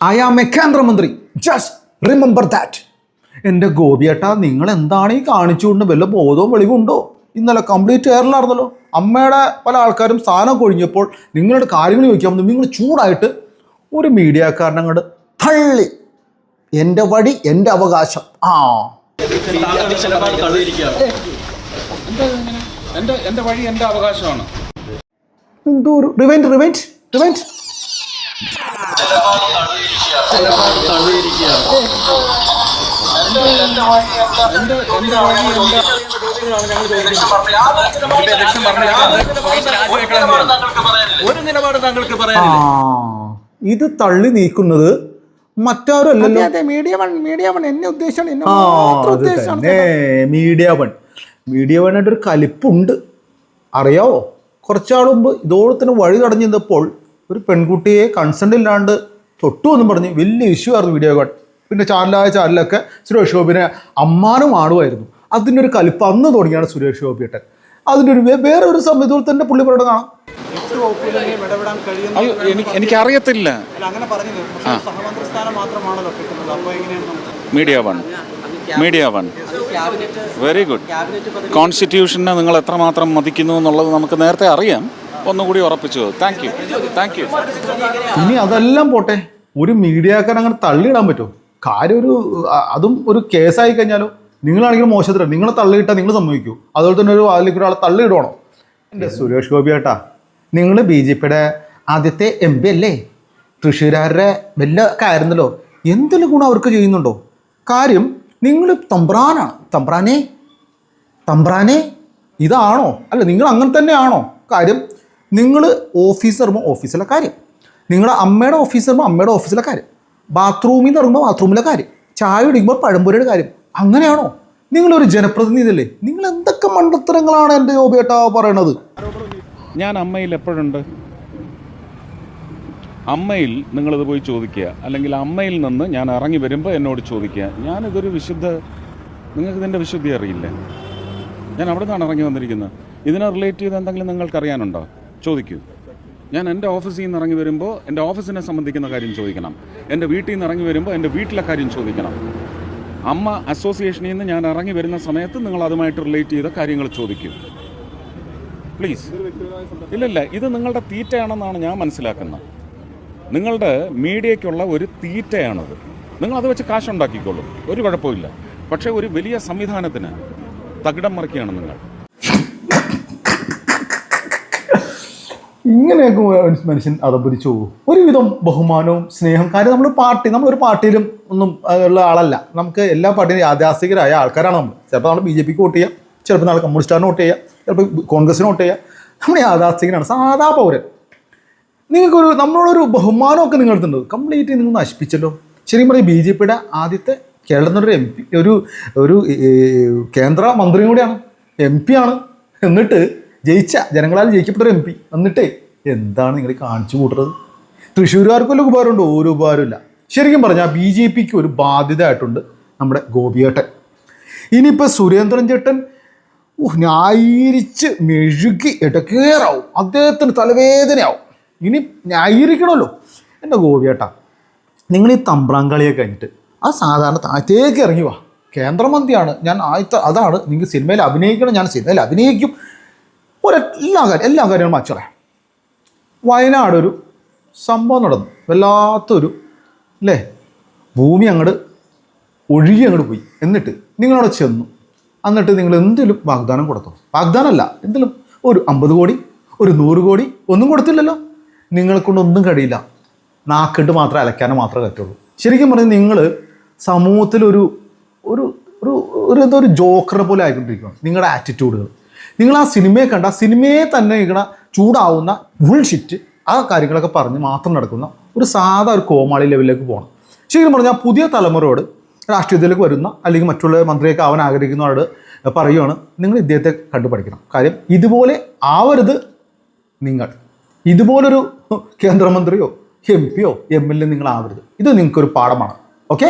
I am a കേന്ദ്രമന്ത്രി just remember that എന്റെ ഗോപിയേട്ടാ നിങ്ങൾ എന്താണ് ഈ കാണിച്ചുകൊണ്ട് വല്ല ബോധവും വെളിവുണ്ടോ? ഇന്നലെ കംപ്ലീറ്റ് എയറിലായിരുന്നല്ലോ അമ്മയുടെ പല ആൾക്കാരും സ്ഥാനം കൊഴിഞ്ഞപ്പോൾ നിങ്ങളുടെ കാര്യങ്ങൾ ചോദിക്കാൻ നിങ്ങൾ ചൂടായിട്ട് ഒരു മീഡിയക്കാരനെ അങ്ങോട്ട് തള്ളി. എന്റെ വഴി എന്റെ അവകാശം. ആ. എന്തോ ഒരു റിവൈൻഡ് റിവൈൻഡ് റിവൈൻഡ് ഒരു നിലപാട് താങ്കൾക്ക് പറയാനില്ല. ഇത് തള്ളി നീക്കുന്നത് മറ്റാരും അല്ലല്ലോ. മീഡിയ വൺ മീഡിയ വൺ എന്നെ ഉദ്ദേശമാണ് എന്നെ മീഡിയ വൺ മീഡിയ വണ്ണായിട്ട് ഒരു കലിപ്പുണ്ട്. അറിയാവോ? കുറച്ചാൾ മുമ്പ് ഇതോടെ വഴി തടഞ്ഞു നിന്നപ്പോൾ ഒരു പെൺകുട്ടിയെ കൺസെന്റ് ഇല്ലാണ്ട് തൊട്ടു എന്ന് പറഞ്ഞ് വലിയ ഇഷ്യൂ ആയിരുന്നു വീഡിയോ കോൾ പിന്നെ ചാനലായ ചാനലൊക്കെ സുരേഷ് ഗോപിനെ അമ്മാനും ആടുമായിരുന്നു അതിന്റെ ഒരു കലിപ്പ് അന്ന് തുടങ്ങിയാണ് സുരേഷ് ഗോപിയേട്ടൻ അതിന്റെ ഒരു വേറെ ഒരു സംവിധാനം തന്നെ പുള്ളി പറയണ കാണാം. എനിക്കറിയത്തില്ല. Media One. Media One. Very good കോൺസ്റ്റിറ്റ്യൂഷനെ നിങ്ങൾ എത്രമാത്രം മതിക്കുന്നു എന്നുള്ളത് നമുക്ക് നേരത്തെ അറിയാം. ഒന്നുകൂടി ഉറപ്പിച്ചു. താങ്ക് യു താങ്ക് യു ഇനി അതെല്ലാം പോട്ടെ. ഒരു മീഡിയക്കാരൻ അങ്ങനെ തള്ളിയിടാൻ പറ്റുമോ കാര്യം ഒരു അതും ഒരു കേസായി കഴിഞ്ഞാലോ? നിങ്ങളാണെങ്കിലും മോശത്തിലാണ് നിങ്ങളെ തള്ളിയിട്ടാൽ നിങ്ങൾ സമ്മതിക്കൂ. അതുപോലെ തന്നെ ഒരു അതിലേക്ക് ഒരാളെ തള്ളിയിടണോ എന്റെ സുരേഷ് ഗോപി ഏട്ടാ നിങ്ങൾ ബി ജെ പിയുടെ ആദ്യത്തെ എം പി അല്ലേ? തൃശ്ശൂരാരുടെ വലിയ കാര്യമല്ലോ എന്തെങ്കിലും ഗുണം അവർക്ക് ചെയ്യുന്നുണ്ടോ? കാര്യം നിങ്ങൾ തമ്പ്രാനാണ് തമ്പ്രാനെ? തമ്പ്രാനെ? ഇതാണോ? അല്ല നിങ്ങൾ അങ്ങനെ തന്നെയാണോ? കാര്യം നിങ്ങൾ ഓഫീസ് ഇറങ്ങുമ്പോൾ ഓഫീസിലെ കാര്യം. നിങ്ങളുടെ അമ്മയുടെ ഓഫീസ് ഇറങ്ങുമ്പോൾ അമ്മയുടെ ഓഫീസിലെ കാര്യം. ബാത്റൂമിൽ നിന്ന് ഇറങ്ങുമ്പോൾ ബാത്റൂമിലെ കാര്യം. ചായ കുടിക്കുമ്പോൾ പഴംപൊരിയുടെ കാര്യം. അങ്ങനെയാണോ? നിങ്ങളൊരു ജനപ്രതിനിധിയല്ലേ? നിങ്ങൾ എന്തൊക്കെ മണ്ടത്തരങ്ങളാണ് എന്റെ ജോബിയേട്ടാ പറയണത്? ഞാൻ അമ്മയിൽ എപ്പോഴുണ്ട്? അമ്മയിൽ നിങ്ങളിത് പോയി ചോദിക്കുക. അല്ലെങ്കിൽ അമ്മയിൽ നിന്ന് ഞാൻ ഇറങ്ങി വരുമ്പോൾ എന്നോട് ചോദിക്കുക. ഞാനിതൊരു വിശുദ്ധ നിങ്ങൾക്ക് ഇതിന്റെ വിശുദ്ധി അറിയില്ല? ഞാൻ അവിടെ നിന്നാണ് ഇറങ്ങി വന്നിരിക്കുന്നത്. ഇതിനെ റിലേറ്റ് ചെയ്ത് എന്തെങ്കിലും നിങ്ങൾക്ക് അറിയാനുണ്ടോ? ചോദിക്കൂ. ഞാൻ എന്റെ ഓഫീസിൽ നിന്ന് ഇറങ്ങി വരുമ്പോൾ എന്റെ ഓഫീസിനെ സംബന്ധിക്കുന്ന കാര്യം ചോദിക്കണം. എന്റെ വീട്ടിൽ നിന്ന് ഇറങ്ങി വരുമ്പോൾ എന്റെ വീട്ടിലെ കാര്യം ചോദിക്കണം. അമ്മ അസോസിയേഷനിൽ നിന്ന് ഞാൻ ഇറങ്ങി വരുന്ന സമയത്ത് നിങ്ങൾ അതുമായിട്ട് റിലേറ്റ് ചെയ്ത കാര്യങ്ങൾ ചോദിക്കും. പ്ലീസ് ഇല്ലല്ല ഇത് നിങ്ങളുടെ തീറ്റയാണെന്നാണ് ഞാൻ മനസ്സിലാക്കുന്നത്. നിങ്ങളുടെ മീഡിയയ്ക്കുള്ള ഒരു തീറ്റയാണത്. നിങ്ങൾ അത് വെച്ച് കാശുണ്ടാക്കിക്കോളൂ. ഒരു കുഴപ്പമില്ല പക്ഷേ ഒരു വലിയ സംവിധാനത്തിന് തകിടം മറിക്കുകയാണ് നിങ്ങൾ. ഇങ്ങനെയൊക്കെ മനുഷ്യൻ അതപതിച്ചു പോകും. ഒരുവിധം ബഹുമാനവും സ്നേഹം. കാര്യം നമ്മൾ പാർട്ടി നമ്മളൊരു പാർട്ടിയിലും ഒന്നും ഉള്ള ആളല്ല. നമുക്ക് എല്ലാ പാർട്ടിയും യാഥാസ്ഥികരായ ആൾക്കാരാണ് നമ്മൾ ചിലപ്പോൾ നമ്മൾ ബി ജെ പിക്ക് വോട്ട് ചെയ്യാം. ചിലപ്പോൾ നാളെ കമ്മ്യൂണിസ്റ്റാറിന് വോട്ട് ചെയ്യാം. ചിലപ്പോൾ കോൺഗ്രസിന് വോട്ട് ചെയ്യാം. നമ്മൾ യാഥാസ്ഥികനാണ് സാധാ പൗരൻ. നിങ്ങൾക്കൊരു നമ്മളോടൊരു ബഹുമാനമൊക്കെ നിങ്ങളെടുത്തുണ്ട് കംപ്ലീറ്റ് നിങ്ങൾ നശിപ്പിച്ചല്ലോ. ശരിക്കും പറയും ബി ജെ പിയുടെ ആദ്യത്തെ കേരളത്തിൽ നിന്നൊരു എം പി ഒരു ഒരു കേന്ദ്ര മന്ത്രിയും കൂടിയാണ്. എം പി ആണ്. എന്നിട്ട് ജയിച്ച ജനങ്ങളാൽ ജയിക്കപ്പെട്ട ഒരു എം പി. എന്നിട്ടേ എന്താണ് നിങ്ങൾ കാണിച്ചു കൂട്ടുന്നത്? തൃശ്ശൂരുകാർക്ക് വല്ല ഓരോ ഒരു ഉപകാരമില്ല ശരിക്കും പറഞ്ഞാൽ ബി ജെ പിക്ക് ഒരു ബാധ്യത ആയിട്ടുണ്ട് നമ്മുടെ ഗോപിയേട്ടൻ. ഇനിയിപ്പോൾ സുരേന്ദ്രൻ ചേട്ടൻ ഉഹ്, ന്യായീകരിച്ച് മെഴുകി ഇടക്കേറാവും. അദ്ദേഹത്തിന് തലവേദനയാവും. ഇനി ന്യായീകരിക്കണമല്ലോ എന്റെ ഗോപിയേട്ടാ നിങ്ങൾ ഈ തമ്പ്രാങ്കളിയെ കഴിഞ്ഞിട്ട് ആ സാധാരണ താഴത്തേക്ക് ഇറങ്ങി വാ. കേന്ദ്രമന്ത്രിയാണ്. ഞാൻ ആദ്യത്തെ അതാണ് നിങ്ങൾക്ക് സിനിമയിൽ അഭിനയിക്കണം ഞാൻ സിനിമയിൽ അഭിനയിക്കും. ഒരു എല്ലാ കാര്യം എല്ലാ കാര്യങ്ങളും മാച്ചോളെ വയനാടൊരു സംഭവം നടന്നു. വല്ലാത്തൊരു അല്ലേ ഭൂമി അങ്ങോട്ട് ഒഴുകി അങ്ങോട്ട് പോയി. എന്നിട്ട് നിങ്ങളവിടെ ചെന്നു. എന്നിട്ട് നിങ്ങൾ എന്തെങ്കിലും വാഗ്ദാനം കൊടുത്തു? വാഗ്ദാനമല്ല. എന്തെങ്കിലും ഒരു അമ്പത് കോടി ഒരു നൂറ് കോടി ഒന്നും കൊടുത്തില്ലല്ലോ. നിങ്ങളെ കൊണ്ടൊന്നും കഴിയില്ല. നാക്കിട്ട് മാത്രമേ അലക്കാനും മാത്രമേ പറ്റുള്ളൂ. ശരിക്കും പറഞ്ഞാൽ നിങ്ങൾ സമൂഹത്തിലൊരു ഒരു ഒരു ഒരു എന്തോ ഒരു ജോക്കറെ പോലെ ആയിക്കൊണ്ടിരിക്കുകയാണ് നിങ്ങളുടെ ആറ്റിറ്റ്യൂഡുകൾ നിങ്ങൾ ആ സിനിമയെ കണ്ട സിനിമയെ തന്നെ ഇങ്ങനെ ചൂടാവുന്ന ബുൾഷിറ്റ് ആ കാര്യങ്ങളൊക്കെ പറഞ്ഞ് മാത്രം നടക്കുന്ന ഒരു സാധാ ഒരു കോമാളി ലെവലിലേക്ക് പോകണം ശരിക്കും പറഞ്ഞാൽ പുതിയ തലമുറയോട് രാഷ്ട്രീയത്തിലേക്ക് വരുന്ന അല്ലെങ്കിൽ മറ്റുള്ള മന്ത്രിയൊക്കെ ആവാൻ ആഗ്രഹിക്കുന്നവരോട് പറയുകയാണ് നിങ്ങൾ ഇദ്ദേഹത്തെ കണ്ടു പഠിക്കണം കാര്യം ഇതുപോലെ ആവരുത് നിങ്ങൾ. ഇതുപോലൊരു കേന്ദ്രമന്ത്രിയോ എം പിയോ എം എൽ എ നിങ്ങൾ ആവരുത്. ഇത് നിങ്ങൾക്കൊരു പാഠമാണ്. ഓക്കെ